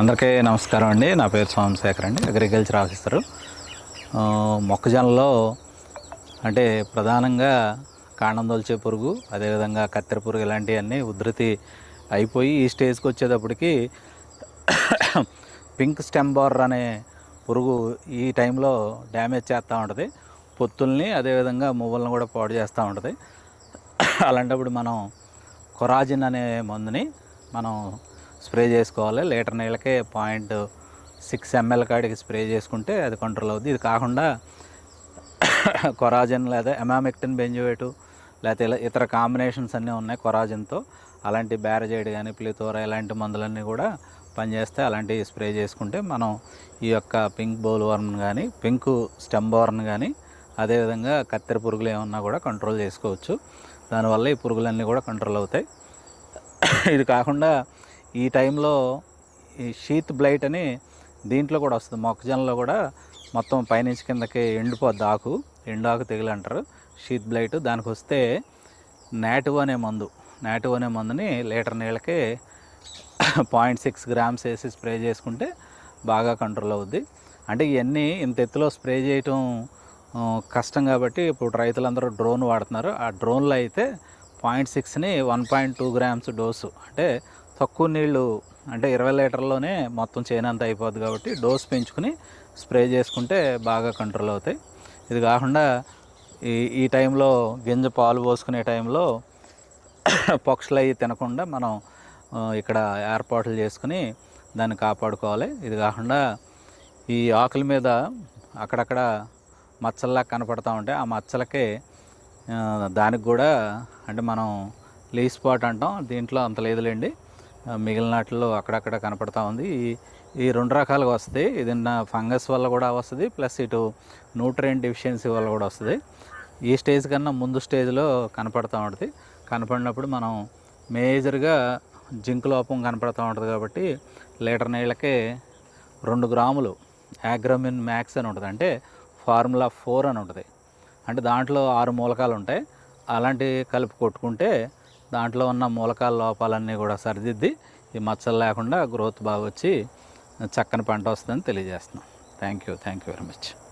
అందరికీ నమస్కారం అండి. నా పేరు సోమశేఖర్ అండి. Agriculture officer. మొక్కజొన్నలో అంటే ప్రధానంగా కాండం దొల్చే పురుగు అదేవిధంగా కత్తెర పురుగు ఇలాంటివన్నీ ఉధృతి అయిపోయి ఈ స్టేజ్కి వచ్చేటప్పటికి పింక్ స్టెంబార్ అనే పురుగు ఈ టైంలో డ్యామేజ్ చేస్తూ ఉంటుంది. పొత్తుల్ని అదేవిధంగా మువ్వలను కూడా పాడు చేస్తూ ఉంటుంది. అలాంటప్పుడు మనం కొరాజిన్ అనే మందుని మనం స్ప్రే చేసుకోవాలి. లీటర్ నీళ్ళకే పాయింట్ సిక్స్ ఎంఎల్ కాడికి స్ప్రే చేసుకుంటే అది కంట్రోల్ అవుద్ది. ఇది కాకుండా కొరాజిన్ లేదా ఎమామెక్టిన్ బెంజువేటు లేకపోతే ఇలా ఇతర కాంబినేషన్స్ అన్నీ ఉన్నాయి కొరాజిన్తో. అలాంటి బ్యారజైడ్ కానీ ప్లితోరా ఇలాంటి మందులన్నీ కూడా పనిచేస్తే అలాంటివి స్ప్రే చేసుకుంటే మనం ఈ యొక్క పింక్ బౌల్ వర్మ్ కానీ పింక్ స్టెమ్ బోర్న్ కానీ అదేవిధంగా కత్తెర పురుగులు ఏమన్నా కూడా కంట్రోల్ చేసుకోవచ్చు. దానివల్ల ఈ పురుగులన్నీ కూడా కంట్రోల్ అవుతాయి. ఇది కాకుండా ఈ టైంలో ఈ షీత్ బ్లైట్ అని దీంట్లో కూడా వస్తుంది. మొక్కజొన్నలో కూడా మొత్తం పైనుంచి కిందకి ఎండిపోద్ది ఆకు. ఎండాకు తెగులు అంటారు. Sheath blight. దానికి వస్తే నాటివ్ అనే మందు. నాటివ్ అనే మందుని లీటర్ నీళ్ళకి పాయింట్ సిక్స్ గ్రామ్స్ వేసి స్ప్రే చేసుకుంటే బాగా కంట్రోల్ అవుద్ది. అంటే ఇవన్నీ ఇంత ఎత్తులో స్ప్రే చేయటం కష్టం కాబట్టి ఇప్పుడు రైతులందరూ డ్రోన్ వాడుతున్నారు. ఆ డ్రోన్లో అయితే point సిక్స్ని one point two grams dose. అంటే తక్కువ నీళ్ళు అంటే ఇరవై లీటర్లోనే మొత్తం చేయనంత అయిపోద్ది కాబట్టి డోస్ పెంచుకుని స్ప్రే చేసుకుంటే బాగా కంట్రోల్ అవుతాయి. ఇది కాకుండా ఈ ఈ టైంలో గింజ పాలు పోసుకునే టైంలో పక్షులు అవి తినకుండా మనం ఇక్కడ ఏర్పాట్లు చేసుకుని దాన్ని కాపాడుకోవాలి. ఇది కాకుండా ఈ ఆకుల మీద అక్కడక్కడ మచ్చల్లా కనపడతా ఉంటాయి ఆ మచ్చలకి దానికి కూడా అంటే మనం లీ స్పాట్ అంటాం. దీంట్లో అంత లేదులేండి. మిగిలిన వాటిల్లో అక్కడక్కడ కనపడతా ఉంది. ఈ ఈ రెండు రకాలుగా వస్తాయి ఇది ఫంగస్ వల్ల కూడా వస్తుంది ప్లస్ ఇటు న్యూట్రియం డెఫిషియన్సీ వల్ల కూడా వస్తుంది. ఈ స్టేజ్ కన్నా ముందు స్టేజ్లో కనపడతా ఉంటుంది. కనపడినప్పుడు మనం మేజర్గా జింక్ లోపం కనపడతా ఉంటుంది కాబట్టి లీటర్ నీళ్ళకే రెండు గ్రాములు యాగ్రమిన్ మ్యాక్స్ అని ఉంటుంది. అంటే ఫార్ములా ఫోర్ అని ఉంటుంది. అంటే దాంట్లో ఆరు మూలకాలు ఉంటాయి. అలాంటి కలిపి కొట్టుకుంటే దాంట్లో ఉన్న మూలకాల లోపాలన్నీ కూడా సరిదిద్ది ఈ మచ్చలు లేకుండా గ్రోత్ బాగా వచ్చి చక్కని పంట వస్తుందని తెలియజేస్తున్నాం. Thank you thank you very much